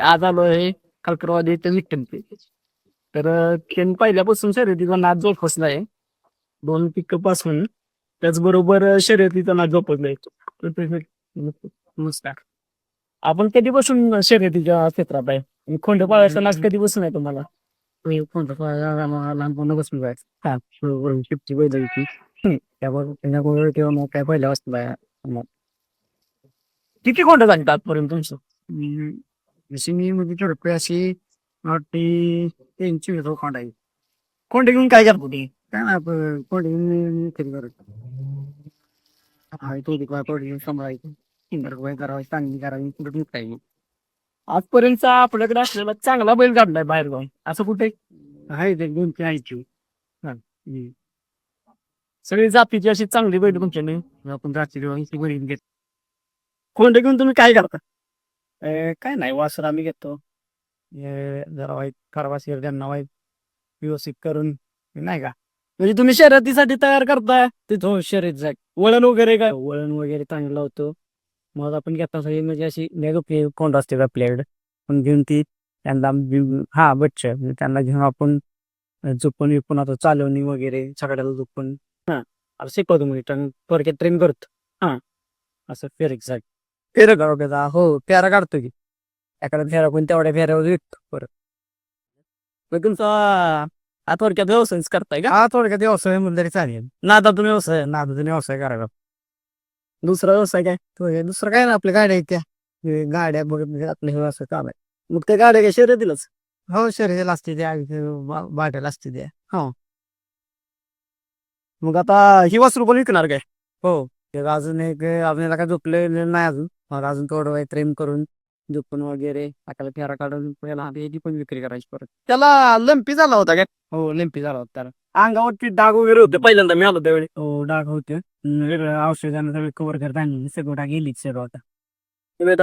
आज आलो आहे कालकरवादी ते विठ्ठल तर अं, त्यांनी पहिल्यापासून शर्यतीचा नाद जोपासला आहे. दोन पिकपासून त्याचबरोबर शर्यतीचा नाद जोपासलाय तर ते- नमस्कार. आपण कधीपासून शर्यतीच्या क्षेत्रात आहे? आणि खोंड पाळायचा नाद कधीपासून आहे तुम्हाला? मी खोंड पाळायला मला लहानपणापासून जायचं शिफ्टची बैल होती. त्यावर तेव्हा मग काय पहिल्या वाजता किती खोंड झाली आजपर्यंत तुमचं? मी म्हणजे झडपे अशी वाटते त्यांची होतो खोंड आहे. घेऊन काय करतो ते काय ना आपण घेऊन खरी करत हाय तो काय खोंड घेऊन सांभाळायचं सुंदर काय चांगली करावी कुठे काय आजपर्यंत आपल्याकडे असलेला चांगला बैल काढलाय बाहेर जाऊन असं कुठे? आहे ते दोन ते आहेत. सगळी जातीची अशी चांगली बैल तुमच्याने आपण जाती बरी घेत खोंड घेऊन तुम्ही काय करता? ए, काय नाही वासर आम्ही घेतो जरा वाईट खराब त्यांना वाईट व्यवस्थित करून नाही का म्हणजे तुम्ही शर्यतीसाठी तयार करताय तिथं शर्यत वळण वगैरे काय वळण वगैरे चांगलं लावतो मग आपण घेता सगळी म्हणजे अशी नेगोपी कोंड असते आपल्याकडे पण घेऊन ती त्यांना हा बच्च म्हणजे त्यांना घेऊन आपण झोपून विपून आता चालवणी वगैरे सगळ्याला झोपून हा आता शिकवतो मी थोडक्यात ट्रेन करतो हा असं फेर एक्झॅक्ट फेर काढतो हो फेरा काढतो की. एखादा फेरा पण तेवढ्या फेऱ्यावर विकतो परत. मग तुमचा हा थोडक्यात व्यवसायच करताय का? हा थोडक्यात व्यवसाय म्हणलं तरी चालेल. नादातून व्यवसाय. नादातून व्यवसाय करायला. दुसरा व्यवसाय काय? तो दुसरं काय ना आपल्या गाड्या आहेत त्या. हे गाड्या बघत म्हणजे आपलं हे असं काम आहे. मग त्या गाड्या काय शर्यतीलाच? हो शर्यतीला असते त्या. बाट्याला असते त्या. हो. मग आता ही वस्त्र पण विकणार काय? हो. ते अजून एक अजून याला काय झोपलेलं नाही अजून. मग अजून थोडं वेळ ट्रेन करून झोपून वगैरे टाकायला फेरा काढून पहिला याची पण विक्री करायची परत. त्याला लंपी झाला होता काय हो लंपी झाला होता त्याला. अंगावरती डाग वगैरे होते पहिल्यांदा मी आलो त्यावेळी. हो डाग होते. वेगळं औषधानं सगळे कव्हर करत आणली सगळं डाग गेलीच सर्व आता.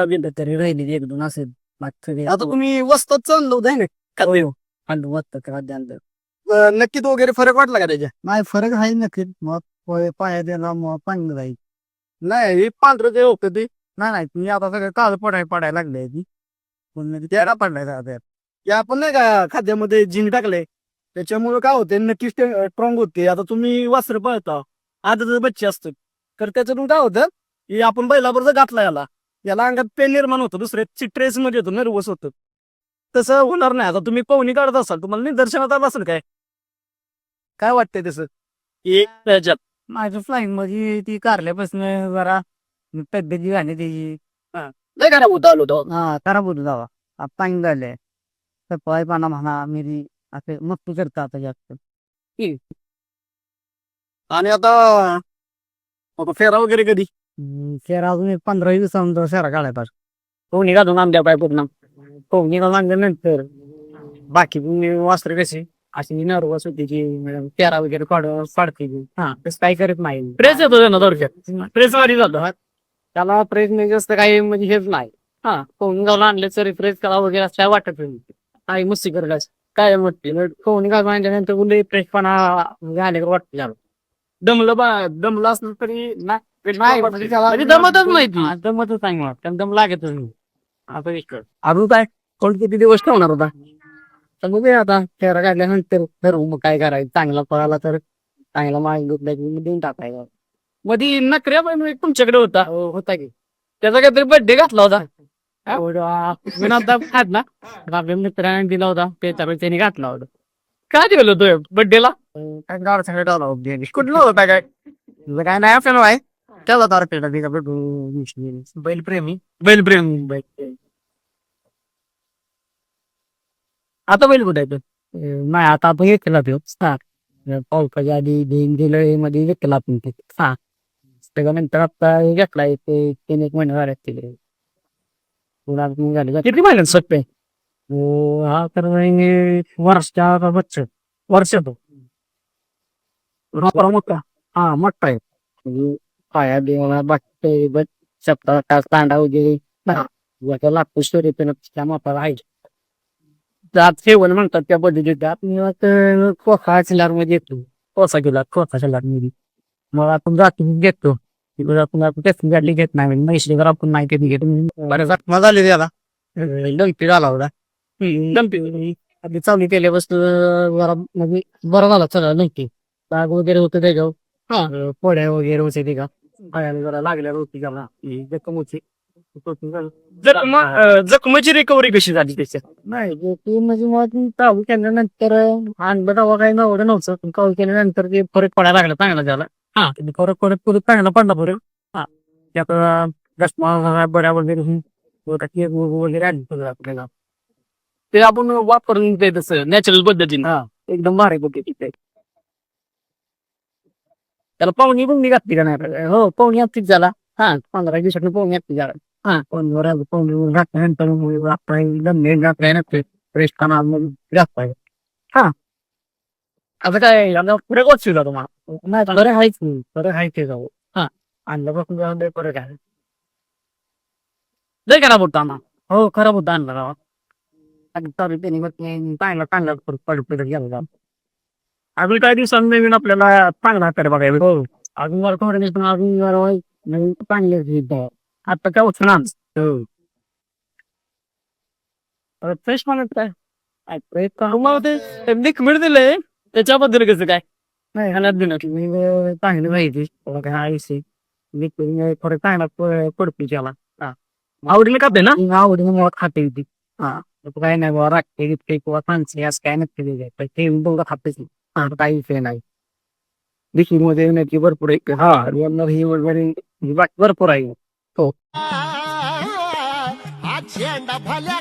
बिंद तरी राहिली एक दोन असेल. आता तुम्ही वस्तात चाललो होते ना हो आणलं. वस्त का नक्कीच वगैरे फरक वाटला का त्याच्या? नाही फरक आहे नक्कीच. मग पाया द्यायला मग पाणी राहील नाही हे पांढरं जे होतं ते नाही नाही तुम्ही आता सगळं काळ पडाय पडायला लागले ती पण त्याला पडलाय आपण नाही का खाद्यामध्ये जिंक टाकले त्याच्यामुळे काय होते नक्कीच स्ट्रॉंग होते आता तुम्ही वासर पळता आता जर बच्चे असतं तर त्याच्यातून काय होतं की आपण बैलाबरोबर घातला याला. याला अंगात पेन निर्माण होतं दुसऱ्या ट्रेस मध्ये होतं नर्वस होतं. तसं होणार नाही. आता तुम्ही पवनी काढत असाल तुम्हाला निदर्शनात आलं असेल काय? काय वाटतंय तसं? एक त्याच्यात. माझ्या फ्लाईंगमध्ये ती कारल्यापासून जरा तब्येती झाली त्याची लय खराब होत आलो तो हा खराब होतो जावा पाणी झालंय सफाई पाना म्हणा मिरी असे मस्त करता आता जास्त आणि आता आता फेरा वगैरे कधी फेरा अजून एक पंधरा दिवसानंतर फेरा काढाय पाहिजे कोणी घालून आमच्या पाय पूर्ण कोणी लागल्यानंतर बाकी वस्त्र कशी अशी नर्वस होती की मॅडम पेरा वगैरे काढ काढते की हा तसं काही करत नाही प्रेस येतो त्यांना थोडक्यात प्रेस वारी जातो. त्याला प्रेस म्हणजे जास्त काही म्हणजे हेच नाही. हा कोणी गावला आणले तरी प्रेस करा वगैरे असं काय वाटत नाही. काही मस्ती करत काय म्हणते कोणी गाव आणल्यानंतर उलट प्रेस पण झाले वाटतं झालं दमलं बा दमलं असलं तरी नाही म्हणजे त्याला- म्हणजे दमतच नाही ती. दमतच नाही मग त्याला दम लागतच नाही. अजून काय? कोण किती दिवस ठेवणार होता तर बघूया आता. फेरा काढल्यानंतर ठरवू मग काय करायचं. चांगला पळाला तर चांगला माग दुखला की मग देऊन टाकायचा. मध्ये नकऱ्या पण एक तुमच्याकडे होता. हो, होता की. त्याचा काहीतरी बर्थडे घातला होता. खात ना? आपल्या मित्राने दिला होता. त्याच्याकडे त्याने घातला होता. काय दिलं तो बर्थडेला होता कुठलं होता काय? काय नाही आपल्याला आहे त्याला तारखेला बिगा बैलप्रेमी. बैलप्रेमी. बैल आता बैल कुठे नाही आता आपण एक केला तो पावसाच्या आधी देईन दिलं मध्ये एक केला आपण ते. हा त्याच्यानंतर आता हे घेतलाय ते तीन एक महिने झाले तिथे पुन्हा मग झाले. किती महिन्यात सप्पे हो हा तर म्हणजे वर्षाचा बच्च वर्ष तो. रोपरा मोठा. हा मोठा आहे. म्हणजे पाया देवा बाकी सप्ताह तास तांडा वगैरे. वाटा लागतो स्टोरी पण त्या मापाला आहे. जात ठेवण म्हणतात त्या पद्धतीत आपण आता खोखा असल्यावर मध्ये येतो कोसा गेला कोसा असल्यावर मध्ये मग आपण जातो घेतो. तिकडे आपण टेस्टिंग गाडली घेत नाही म्हैसलीवर आपण नाही कधी घेत बरेच मजा आली ती आता. डंपी झाला होता. डम्पी आपली चालू केल्यापासून जरा म्हणजे बरं झाला चला नक्की डाग वगैरे होते त्याच्यावर. हा. पोळ्या वगैरे होते ते का पायाला जरा लागल्या होती का जखम होती. जखमेची रिकव्हरी कशी झाली त्याच्यात? नाही ते म्हणजे मग चालू केल्यानंतर आणलं तेव्हा काही नवडं नव्हतं. चालू केल्यानंतर ते फरक पडायला लागला चांगला त्याला. हा. चांगला पडला फरक हा. त्यात अं, दसमा बऱ्या वगैरे वगैरे आली आपल्याला. ते आपण वापरून ते तसं नॅचरल पद्धतीने. हा. एकदम भारी तिथे त्याला पाहुणी पण घातली का नाही? हो पाहुणी हप्तीच झाला हा पंधरा दिवसात पाहुणी हप्ती झाला हा. पाहुणीवर आलो पाहुणीवर घातल्यानंतर दमने घातल्यानंतर फ्रेश खाना घातलाय आता काय आता पुढे वाचविला तुम्हाला नाही बरं आहेच की बरं आहे ते जाऊ हा जाऊन दे लय करा बोलतो आम्हा हो खराब होता आणला त्यांनी मग चांगला चांगला गेला अजून काही दिवसांनी नवीन आपल्याला चांगला बघायला हो अजून नाही पण अजून वाईट नवीन चांगले. आता काय ना हो फ्रेश म्हणत काय प्रयत्न तुम्हाला ते त्यांनी कमेंट दिलंय त्याच्याबद्दल कसं काय नाही ह्याला दिलं की मी अं, चांगली माहिती थोडं काय आयुष्य मी थोडं चांगला प- पडतो त्याला आवडीने ना मी आवडीने मला खाते होती हा तर काय नाही बाबा राखते गिफ्टे किंवा फॅन्सी असं काय नक्की दिले पण ते बघा खातेच नाही हा, काही विषय नाही देखील मध्ये येण्याची भरपूर एक हा ही वगैरे ही बाकी भरपूर आहे हा झेंडा भल्या